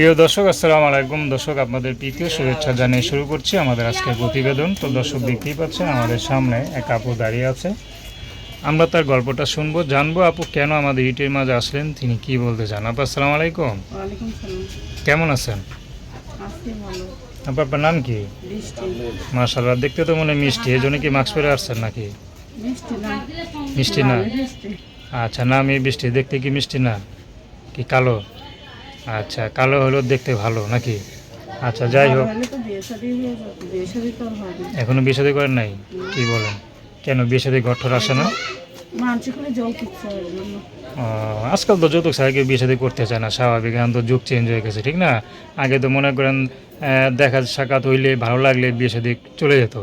প্রিয় দর্শক আসসালামু আলাইকুম। দর্শক আপনাদের প্রীতীয় শুভেচ্ছা জানিয়ে শুরু করছি আমাদের আজকের প্রতিবেদন। তো দর্শক দেখতেই পাচ্ছেন আমাদের সামনে এক আপু দাঁড়িয়ে আছে। আমরা তার গল্পটা শুনব জানব আপু কেন আমাদের ইটের মাঝে আসলেন তিনি কি বলতে চান? আপু আসসালামু আলাইকুম। কেমন আছেন? আপু আপনার নাম কি? মার্শাল্লাহ দেখতে তো মনে হয় মিষ্টি এই জন্য কি মাস্ক পরে আসছেন নাকি? মিষ্টি না। আচ্ছা না আমি বৃষ্টি দেখতে কি মিষ্টি না? কি কালো? আচ্ছা কালো হলুদ দেখতে ভালো নাকি? আচ্ছা যাই হোক। এখনও বিয়ে শাদী করেন নাই? কি বলেন? কেন বিয়ে শাদী ঘর আসে না? আজকাল তো যৌতুক ছাড়া কেউ বিয়ে শাদী করতে চায় না স্বাভাবিক। এখন তো যুগ চেঞ্জ হয়ে গেছে ঠিক না? আগে তো মনে করেন দেখা সাক্ষাৎ হইলে ভালো লাগলে বিয়ে শাদী চলে যেত।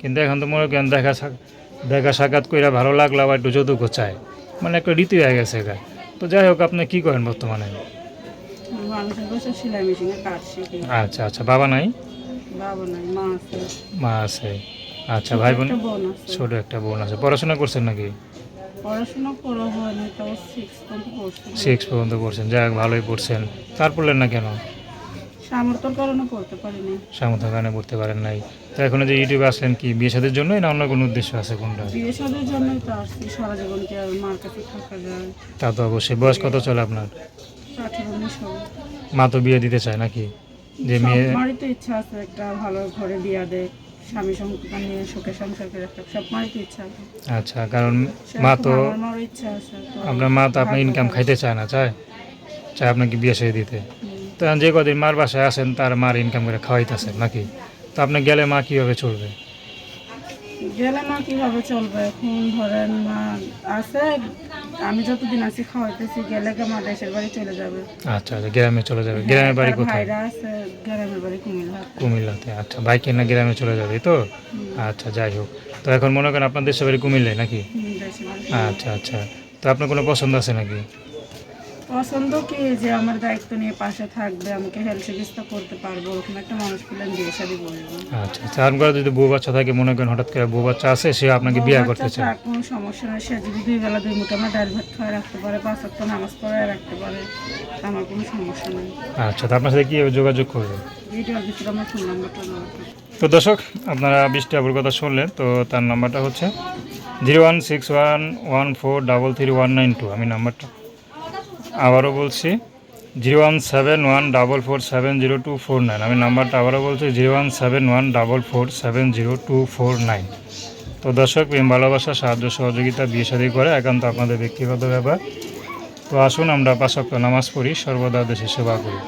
কিন্তু এখন তো মনে করেন দেখা দেখা সাক্ষাৎ কইরা ভালো লাগল আবার একটু যৌতুকও চায়। মানে একটা রীতি হয়ে গেছে এটা তো যাই হোক আপনি কী করেন বর্তমানে? মানুষের বসে সেলাই মেশিনে কাজ শিখি। আচ্ছা আচ্ছা বাবা নাই? বাবা নাই মা আছে। মা আছে। আচ্ছা ভাই বোন ছোট একটা বোন আছে। পড়াশোনা করছেন নাকি? পড়াশোনা করা হয়নি তাও সিক্স পর্যন্ত পড়ছি। সিক্স পর্যন্ত পড়ছেন। যাক ভালোই পড়ছেন। তার পড়লেন না কেন? সামর্থ্যর কারণে পড়তে পারিনি। সামর্থ্য কারণে পড়তে পারেন নাই। তো এখন যে ইউটিউবে আসলেন কি বিয়ে সাদের জন্যই না অন্য কোনো উদ্দেশ্য আছে কোনটা? বিয়ে শাদীর জন্যই তো আসছি। সারা জীবন কি আর মার কাছে থাকা যায়? তা তো অবশ্যই। বয়স কত চলে আপনার? আঠেরো উনিশ হবে। মা তো বিয়ে দিতে চায় নাকি? যে মেয়ে সব মারই তো ইচ্ছা আছে একটা ভালো ঘরে বিয়া দে স্বামী সন্তান নিয়ে সুখে সংসার করে একটা সব মারই তো ইচ্ছা আছে। আচ্ছা কারণ মা তো আমার ইচ্ছা আছে আপনার মা তো আপনার ইনকাম খাইতে চায় না চায়? চায় আপনাকে বিয়ে সাথে দিতে। তো যে কদিন মার বাসায় আসেন তার মার ইনকাম করে খাওয়াইতেছেন নাকি? তো আপনি গেলে মা কীভাবে চলবে? গেলে মা কীভাবে চলবে? এখন ধরেন আছে আমি যতদিন আছি খাওয়াইতেছি গেলে কি মা দেশের বাড়ি চলে যাবে। আচ্ছা আচ্ছা গ্রামে চলে যাবে। গ্রামের বাড়ি কোথায়? আছে গ্রামের বাড়ি কুমিল্লা কুমিল্লাতে আচ্ছা। বাইক না গ্রামে চলে যাবে তো? আচ্ছা যাই হোক। তো এখন মনে করেন আপনার দেশের বাড়ি কুমিল্লায় নাকি? আচ্ছা আচ্ছা। তো আপনার কোনো পছন্দ আছে নাকি? পছন্দ কি যে আমার দায়িত্ব নিয়ে পাশে থাকবে আমাকে হেল্প চিকিৎসা করতে পারব ওরকম একটা মানুষ পেলে আমি বিয়ে শাদী বলব আচ্ছা আচ্ছা আর করে যদি বউ বাচ্চা থাকে মনে করেন হঠাৎ করে বউ বাচ্চা আছে সে আপনাকে বিয়ে করতে চায় কোনো সমস্যা নেই সে যদি দুই বেলা দুই মুঠো আমার ডাল ভাত খাওয়া রাখতে পারে পাঁচ অক্ট নামাজ পড়ায় রাখতে পারে আমার কোনো সমস্যা নেই। আচ্ছা তো আপনার সাথে কীভাবে যোগাযোগ করবে? ভিডিওর ভিতরে আমার ফোন নাম্বারটা তো দর্শক আপনারা বৃষ্টি আবুর কথা শুনলেন তো তার নাম্বারটা হচ্ছে zero one six one one four double three one nine two আমি নাম্বারটা আবারও বলছি, zero one seven one double four seven zero two four nine. আমি নাম্বারটা আবারও বলছি, zero one seven one double four seven zero two four nine. তো দর্শক, প্রেম, ভালোবাসা, সাহায্য, সহযোগিতা, বিয়ে, শাদী করে একান্ত আপনাদের ব্যক্তিগত ব্যাপার। তো আসুন, আমরা পাশক্ত নামাজ পড়ি, সর্বদা দেশে সেবা করি।